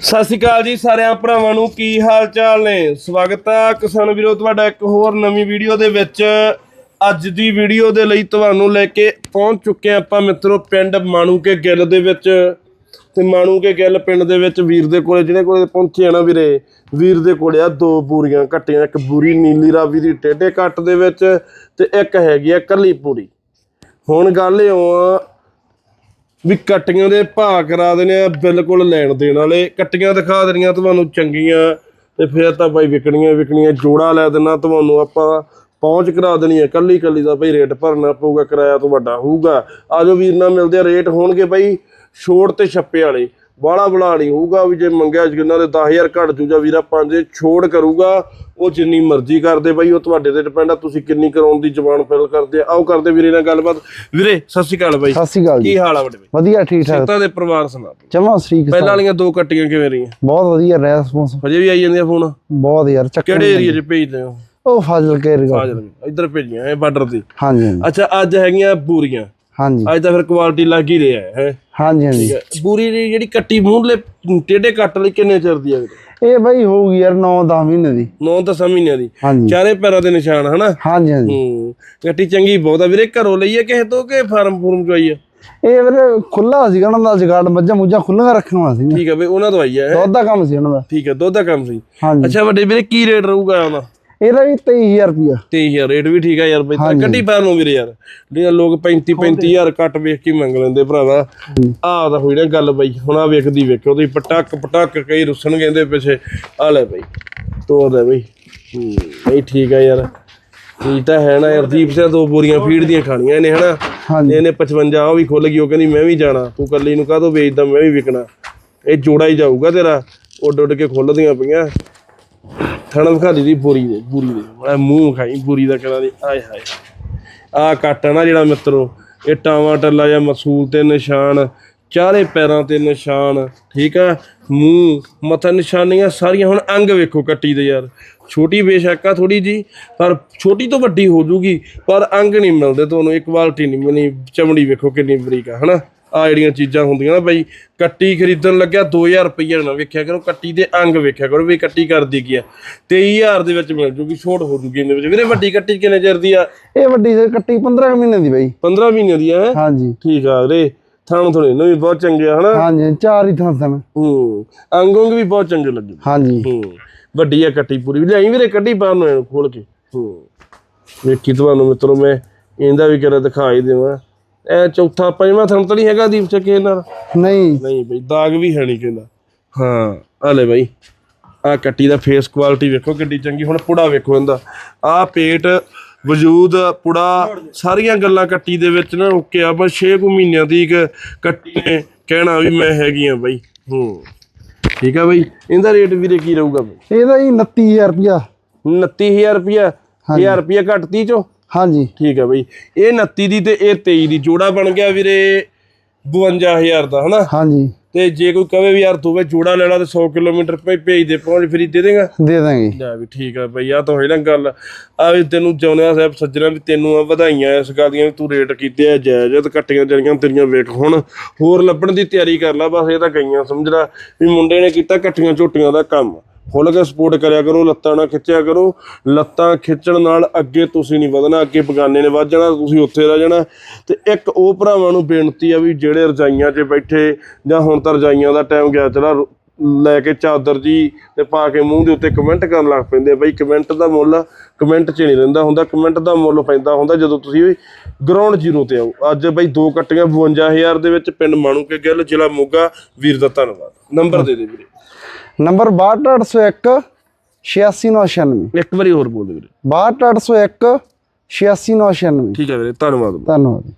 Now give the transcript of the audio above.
ਸਤਿ ਸ਼੍ਰੀ ਅਕਾਲ ਜੀ ਸਾਰਿਆਂ ਭਰਾਵਾਂ ਨੂੰ, ਕੀ ਹਾਲ ਚਾਲ ਨੇ? ਸਵਾਗਤ ਹੈ ਕਿਸਾਨ ਵੀਰੋ, ਤੁਹਾਡਾ ਇੱਕ ਹੋਰ ਨਵੀਂ ਵੀਡੀਓ ਦੇ ਵਿੱਚ। ਅੱਜ ਦੀ ਵੀਡੀਓ ਦੇ ਲਈ ਤੁਹਾਨੂੰ ਲੈ ਕੇ ਪਹੁੰਚ ਚੁੱਕੇ ਹਾਂ ਆਪਾਂ ਮਿੱਤਰੋ, ਪਿੰਡ ਮਾਣੂ ਕੇ ਗਿੱਲ ਦੇ ਵਿੱਚ। ਤੇ ਮਾਣੂਕੇ ਗਿੱਲ ਪਿੰਡ ਦੇ ਵਿੱਚ ਵੀਰ ਦੇ ਕੋਲੇ ਜਿਹੜੇ ਕੋਲੇ ਪਹੁੰਚੇ ਆ ਨਾ ਵੀਰੇ, ਵੀਰ ਦੇ ਕੋਲੇ ਆ ਦੋ ਬੂਰੀਆਂ ਘੱਟੀਆਂ ਇੱਕ ਬੂਰੀ ਨੀਲੀ ਰਾਵੀ ਦੀ ਟੇਢੇ ਕੱਟ ਦੇ ਵਿੱਚ ਤੇ ਇੱਕ ਹੈਗੀ ਆ ਕੱਲੀ ਪੂਰੀ। ਹੁਣ ਗੱਲ ਇਉਂ ਆ ਵੀ ਕੱਟੀਆਂ ਦੇ ਭਾਅ ਕਰਾ ਦੇਣੇ ਆ, ਬਿਲਕੁਲ ਲੈਣ ਦੇਣ ਵਾਲੇ। ਕੱਟੀਆਂ ਦਿਖਾ ਦੇਣੀਆਂ ਤੁਹਾਨੂੰ ਚੰਗੀਆਂ, ਤੇ ਫਿਰ ਤਾਂ ਬਾਈ ਵਿਕਣੀਆਂ ਵਿਕਣੀਆਂ, ਜੋੜਾ ਲੈ ਦੇਣਾ ਤੁਹਾਨੂੰ ਆਪਾਂ। ਪਹੁੰਚ ਕਰਾ ਦੇਣੀ ਹੈ ਕੱਲੀ ਕੱਲੀ ਦਾ ਭਾਈ ਰੇਟ ਭਰਨਾ ਪਊਗਾ, ਕਿਰਾਇਆ ਤੋਂ ਵੱਡਾ ਹੋਊਗਾ। ਆਜੋ ਵੀਰ ਨਾਲ ਮਿਲਦੇ ਆ, ਰੇਟ ਹੋਣਗੇ ਬਾਈ ਛੋੜ ਤੇ ਛੱਪੇ ਵਾਲੇ। ਬਾਲਾ ਬਲਾ ਨਹੀਂ ਹੋਊਗਾ ਵੀ ਜੇ ਮੰਗਿਆ ਜਿੰਨਾਂ ਦੇ 10000 ਘੱਟ ਜੂ ਜਾਂ ਵੀਰਾ ਪੰਜ ਛੋੜ ਕਰੂਗਾ ਉਹ ਜਿੰਨੀ ਮਰਜ਼ੀ ਕਰਦੇ ਬਈ ਉਹ ਤੁਹਾਡੇ ਤੇ ਡਿਪੈਂਡ ਆ ਤੁਸੀਂ ਕਿੰਨੀ ਕਰਾਉਣ ਦੀ ਜ਼ਬਾਨ ਫਿਲ ਕਰਦੇ ਆ। ਆਓ ਕਰਦੇ ਵੀਰੇ ਨਾਲ ਗੱਲਬਾਤ। ਵੀਰੇ ਸਤਿ ਸ਼੍ਰੀ ਅਕਾਲ ਬਾਈ। ਸਤਿ ਸ਼੍ਰੀ ਅਕਾਲ ਜੀ। ਕੀ ਹਾਲ ਆ ਵੱਡੇ ਬਈ ਵਧੀਆ ਠੀਕ ਠਾਕ ਸਿੱਤਾਂ ਦੇ ਪਰਿਵਾਰ ਸੁਣਾ ਜਮਾ ਸ਼੍ਰੀ। ਪਹਿਲਾਂ ਵਾਲੀਆਂ ਦੋ ਕੱਟੀਆਂ ਕਿਵੇਂ ਰਹੀਆਂ? ਬਹੁਤ ਵਧੀਆ ਰੈਸਪੌਂਸ ਹਜੇ ਵੀ ਆਈ ਜਾਂਦੀਆਂ ਫੋਨ? ਬਹੁਤ ਯਾਰ ਚੱਕਰ ਕਿਹੜੇ ਏਰੀਆ 'ਚ ਭੇਜਦੇ ਹੋ? ਉਹ ਫਾਜ਼ਲ ਕੇ ਰਿਗਾ ਫਾਜ਼ਲ ਇੱਧਰ ਭੇਜੀਆਂ ਇਹ ਬਾਰਡਰ ਤੇ। ਹਾਂਜੀ ਹਾਂਜੀ। ਅੱਛਾ ਅੱਜ ਹੈਗੀਆਂ ਬੂਰੀਆਂ। ਹਾਂਜੀ। ਅੱਜ ਤਾਂ ਫਿਰ ਕੁਆਲਿਟੀ ਲੱਗ ਹੀ ਰਿਹਾ ਹੈ। ਹਾਂਜੀ ਹਾਂਜੀ। ਦੀ ਜਿਹੜੀ ਕੱਟੀ ਮੂੰਹਲੇ ਟੇਢੇ ਕੱਟ ਲਈ ਕਿੰਨੇ ਚਿਰ ਦੀ ਹੈ ਇਹ ਬਈ ਹੋਊਗੀ ਯਾਰ 9-10 ਮਹੀਨੇ ਦੀ। 9-10 ਮਹੀਨਿਆਂ ਦੀ। ਹਾਂਜੀ। ਚਾਰੇ ਪੈਰਾਂ ਦੇ ਨਿਸ਼ਾਨ ਹਨਾ? ਹਾਂਜੀ ਹਾਂਜੀ। ਹੂੰ। ਕੱਟੀ ਚੰਗੀ ਬਹੁਤ ਆ ਵੀਰੇ ਘਰੋਂ ਲਈ ਹੈ ਕਿਸੇ ਤੋਂ ਕਿ ਫਾਰਮ ਫੂਰਮ ਚੋਂ ਆਈ ਹੈ ਇਹ ਵੀਰੇ ਖੁੱਲਾ ਸੀਗਾ ਉਹਨਾਂ ਦਾ ਜਗਾੜ ਮੱਝਾਂ ਮੁੱਝਾਂ ਖੁੱਲੀਆਂ ਰੱਖੀਆਂ ਸੀ ਠੀਕ ਹੈ ਬਈ ਉਹਨਾਂ ਤੋਂ ਆਈ ਹੈ? ਦੁੱਧ ਦਾ ਕੰਮ ਸੀ ਉਹਨਾਂ ਦਾ। ਠੀਕ ਹੈ ਦੁੱਧ ਦਾ ਕੰਮ ਸੀ। ਹਾਂਜੀ। ਅੱਛਾ ਵੱਡੇ ਵੀਰੇ ਕੀ ਰੇਟ ਰਹੂਗਾ ਉਹਦਾ ਇਹਦਾ ਵੀ 23000 ਰੁਪਿਆ ਤੇ ਯਾਰ ਰੇਟ ਵੀ ਠੀਕ ਆ ਯਾਰ ਬਈ। ਕੱਢੀ ਪੈਣ ਨੂੰ ਵੀਰੇ ਯਾਰ। ਜਿਹੜੇ ਲੋਕ 35 35000 ਕੱਟ ਵੇਖ ਕੇ ਮੰਗ ਲੈਂਦੇ ਭਰਾਵਾ। ਆਹ ਤਾਂ ਹੋਈ ਨਾ ਗੱਲ ਬਈ ਹੁਣ ਆ ਵੇਖਦੀ ਵੇਖੋ ਤੁਸੀਂ ਪਟਕ ਪਟਕ ਕਈ ਰੁੱਸਣ ਕਹਿੰਦੇ ਪਿੱਛੇ। ਆ ਲੈ ਬਈ ਤੋਰ ਲੈ ਬਈ। ਬਈ ਠੀਕ ਆ ਯਾਰ। ਠੀਕ ਤਾਂ ਹੈ ਨਾ ਯਾਰ ਦੀਪ ਸਿੰਘ ਦੋ ਬੋਰੀਆਂ ਫੀਡ ਦੀਆਂ ਖਾਣੀਆਂ ਇਹਨੇ ਹਨਾ? ਇਹਨੇ 55 ਉਹ ਵੀ ਖੁੱਲ ਗਈ ਉਹ ਕਹਿੰਦੀ ਮੈਂ ਵੀ ਜਾਣਾ। ਤੂੰ ਕੱਲੀ ਨੂੰ ਕਾਹਤੋਂ ਵੇਚਦਾ ਮੈਂ ਵੀ ਵਿਕਣਾ। ਇਹ ਜੋੜਾ ਹੀ ਜਾਊਗਾ ਤੇਰਾ। ਉੱਡ ਉੱਡ ਕੇ ਖੁੱਲਦੀਆਂ ਪਈਆਂ। ਥਣ ਵਿਖਾ ਦੀ ਬੋਰੀ ਦੇ, ਬੂਰੀ ਦੇ। ਮੈਂ ਮੂੰਹ ਖਾਈ ਬੂਰੀ ਦਾ ਕਰਾਂ ਦੀ ਆਏ ਹਾਏ। ਆ ਕੱਟ ਆ ਨਾ ਜਿਹੜਾ ਮਿੱਤਰੋ, ਇਹ ਟਾਵਾਂ ਟੱਲਾ ਜਾਂ ਮਸੂਲ ਤੇ ਨਿਸ਼ਾਨ, ਚਾਰੇ ਪੈਰਾਂ ਤੇ ਨਿਸ਼ਾਨ, ਠੀਕ ਆ ਮੂੰਹ, ਮੱਥਾ ਨਿਸ਼ਾਨੀਆਂ ਸਾਰੀਆਂ ਹੁਣ ਅੰਗ ਵੇਖੋ ਕੱਟੀ ਦੇ ਯਾਰ। ਛੋਟੀ ਬੇਸ਼ੱਕ ਆ ਥੋੜੀ ਜੀ ਪਰ ਛੋਟੀ ਤੋਂ ਵੱਡੀ ਹੋ ਜੂਗੀ, ਪਰ ਅੰਗ ਨਹੀਂ ਮਿਲਦੇ ਤੁਹਾਨੂੰ, ਇੱਕ ਬਾਲਟੀ ਨਹੀਂ ਮਿਲਣੀ, ਚਮੜੀ ਵੇਖੋ ਕਿੰਨੀ ਬਰੀਕ ਆ, ਹਨਾ? ਆ ਜਿਹੜੀਆਂ ਚੀਜ਼ਾਂ ਹੁੰਦੀਆਂ ਨਾ ਬਈ ਕੱਟੀ ਖਰੀਦਣ ਲੱਗਿਆ 2000 ਰੁਪਏ ਨਾ ਵੇਖਿਆ ਕਰੋ ਕੱਟੀ ਦੇ ਅੰਗ ਵੇਖਿਆ ਕਰੋ ਵੀ ਕੱਟੀ ਕਰਦੀ ਕੀ ਆ। 23000 ਦੇ ਵਿੱਚ ਮਿਲ ਜੂਗੀ ਛੋਟ ਹੋ ਜੂਗੀ ਇਹਦੇ ਵਿੱਚ। ਵੀਰੇ ਵੱਡੀ ਕੱਟੀ ਕਿੰਨੇ ਚਿਰ ਦੀ ਆ? ਇਹ ਵੱਡੀ ਕੱਟੀ 15 ਕੁ ਮਹੀਨੇ ਦੀ ਬਈ। 15 ਮਹੀਨੇ ਦੀ ਆ? ਹਾਂਜੀ। ਠੀਕ ਆ ਵੀਰੇ ਥਾਣੋਂ ਥੋੜੇ ਨੂੰ ਵੀ ਬਹੁਤ ਚੰਗੇ ਆ ਹਨਾ? ਹਾਂਜੀ ਚਾਰ ਹੀ ਥਾਂ ਸਨ ਹੂੰ ਅੰਗ ਵੀ ਬਹੁਤ ਚੰਗੇ ਲੱਗੇ। ਹਾਂਜੀ। ਹੂੰ ਵੱਡੀ ਆ ਕੱਟੀ ਪੂਰੀ। ਲਿਆਈ ਵੀਰੇ ਕੱਟੀ ਬਾਹਰ ਨੂੰ ਖੋਲ ਕੇ। ਹੂੰ ਵੇਖੀ ਤੁਹਾਨੂੰ ਮਿੱਤਰੋ ਮੈਂ ਇਹਦਾ ਵੀ ਕਰਾ ਦਿਖਾ ਹੀ ਦੇਵਾਂ। ਇਹ ਚੌਥਾ ਪੰਜਵਾਂ ਥਣ ਤਾਂ ਨਹੀਂ ਹੈਗਾ ਦੀਪ ਚੱਕੇ ਨਾਲ? ਨਹੀਂ। ਨਹੀਂ ਬਈ ਦਾਗ ਵੀ ਹੈ ਨਹੀਂ ਕਹਿੰਦਾ ਹਾਂ ਆ ਲੈ ਬਈ। ਆ ਕੱਟੀ ਦਾ ਫੇਸ ਕੁਆਲਿਟੀ ਵੇਖੋ ਕਿੱਡੀ ਚੰਗੀ ਹੁਣ ਪੁੜਾ ਵੇਖੋ ਇਹਦਾ। ਆ ਪੇਟ ਵਜੂਦ ਪੁੜਾ ਸਾਰੀਆਂ ਗੱਲਾਂ ਕੱਟੀ ਦੇ ਵਿੱਚ ਨਾ ਓਕੇ ਆ ਬਸ 6 ਕੁ ਮਹੀਨਿਆਂ ਦੀ ਕੱਟੀ ਨੇ ਕਹਿਣਾ ਵੀ ਮੈਂ ਹੈਗੀ ਆ ਬਈ। ਹੂੰ। ਠੀਕ ਆ ਬਈ। ਇਹਦਾ ਰੇਟ ਵੀਰੇ ਕੀ ਰਹੂਗਾ ਬਈ? ਇਹਦਾ ਹੀ 29000 ਰੁਪਿਆ 29000 ਰੁਪਿਆ 1000 ਰੁਪਿਆ ਘੱਟ 30 ਚੋਂ। ਹਾਂਜੀ। ਠੀਕ ਆ ਬਈ। ਇਹ 29 ਦੀ ਤੇ ਇਹ 23 ਦੀ ਜੋੜਾ ਬਣ ਗਿਆ ਵੀਰੇ 52000 ਦਾ ਹਨਾ? ਹਾਂਜੀ। ਤੇ ਜੇ ਕੋਈ ਕਵੇ ਵੀ ਯਾਰ ਤੂੰ ਵੇ ਜੋੜਾ ਲੈਣਾ ਤੇ 100 ਕਿਲੋਮੀਟਰ ਪੇ ਭੇਜ ਦੇ ਪਹੁੰਚ ਫਰੀ ਦੇ ਦੇਗਾ? ਦੇ ਦਾਂਗੇ। ਲੈ ਵੀ ਠੀਕ ਆ ਬਈ ਆ ਤਾਂ ਹੋਈ ਨਾ ਗੱਲ। ਆ ਵੀ ਤੈਨੂੰ ਚਾਹੁੰਦਾ ਸਾਹਿਬ ਸੱਜਣਾ ਵੀ ਤੈਨੂੰ ਆ ਵਧਾਈਆਂ ਇਸ ਗੱਲ ਦੀਆਂ ਵੀ ਤੂੰ ਰੇਟ ਕੀਤੇ ਆ ਜਾਇਜ਼ ਤੇ ਕੱਟੀਆਂ ਜੜੀਆਂ ਤੇਰੀਆਂ ਵੇਖ ਹੁਣ। ਹੋਰ ਲੱਭਣ ਦੀ ਤਿਆਰੀ ਕਰ ਲੈ ਬਸ ਇਹ ਤਾਂ ਗਈਆਂ ਸਮਝ ਲੈ ਵੀ ਮੁੰਡੇ ਨੇ ਕੀਤਾ ਕੱਟੀਆਂ ਝੋਟੀਆਂ ਦਾ ਕੰਮ। ਖੁੱਲ ਕੇ ਸਪੋਰਟ ਕਰਿਆ ਕਰੋ, ਲੱਤਾਂ ਨਾ ਖਿੱਚਿਆ ਕਰੋ। ਲੱਤਾਂ ਖਿੱਚਣ ਨਾਲ ਅੱਗੇ ਤੁਸੀਂ ਨਹੀਂ ਵਧਣਾ, ਅੱਗੇ ਬਗਾਨੇ ਨੇ ਵੱਧ ਜਾਣਾ, ਤੁਸੀਂ ਉੱਥੇ ਰਹਿ ਜਾਣਾ। ਤੇ ਇੱਕ ਉਹ ਭਰਾਵਾਂ ਨੂੰ ਬੇਨਤੀ ਆ ਵੀ ਜਿਹੜੇ ਰਜਾਈਆਂ 'ਚ ਬੈਠੇ ਜਾਂ ਹੁਣ ਤਾਂ ਰਜਾਈਆਂ ਦਾ ਟਾਈਮ ਗਿਆ, ਚਲਾ ਲੈ ਕੇ ਚਾਦਰ ਜੀ ਤੇ ਪਾ ਕੇ ਮੂੰਹ ਦੇ ਉੱਤੇ ਕਮੈਂਟ ਕਰਨ ਲੱਗ ਪੈਂਦੇ ਆ। ਬਈ ਕਮੈਂਟ ਦਾ ਮੁੱਲ ਕਮੈਂਟ 'ਚ ਨਹੀਂ ਰਹਿੰਦਾ ਹੁੰਦਾ। ਕਮੈਂਟ ਦਾ ਮੁੱਲ ਪੈਂਦਾ ਹੁੰਦਾ ਜਦੋਂ ਤੁਸੀਂ ਗਰਾਊਂਡ ਜ਼ੀਰੋ ਤੇ ਆਓ। ਅੱਜ ਬਈ ਦੋ ਕੱਟੀਆਂ 52000 ਦੇ ਵਿੱਚ ਪਿੰਡ ਮਾਣੂ ਕੇ ਗਿੱਲ ਜ਼ਿਲ੍ਹਾ ਮੋਗਾ। ਵੀਰ ਦਾ ਧੰਨਵਾਦ। ਨੰਬਰ ਦੇ ਦੇ ਵੀਰੇ। ਨੰਬਰ 62801 86996 ਇੱਕ ਵਾਰੀ ਹੋਰ ਬੋਲ ਦੇ ਵੀਰੇ। 62801 86996 ਠੀਕ ਹੈ ਵੀਰੇ ਧੰਨਵਾਦ। ਧੰਨਵਾਦ।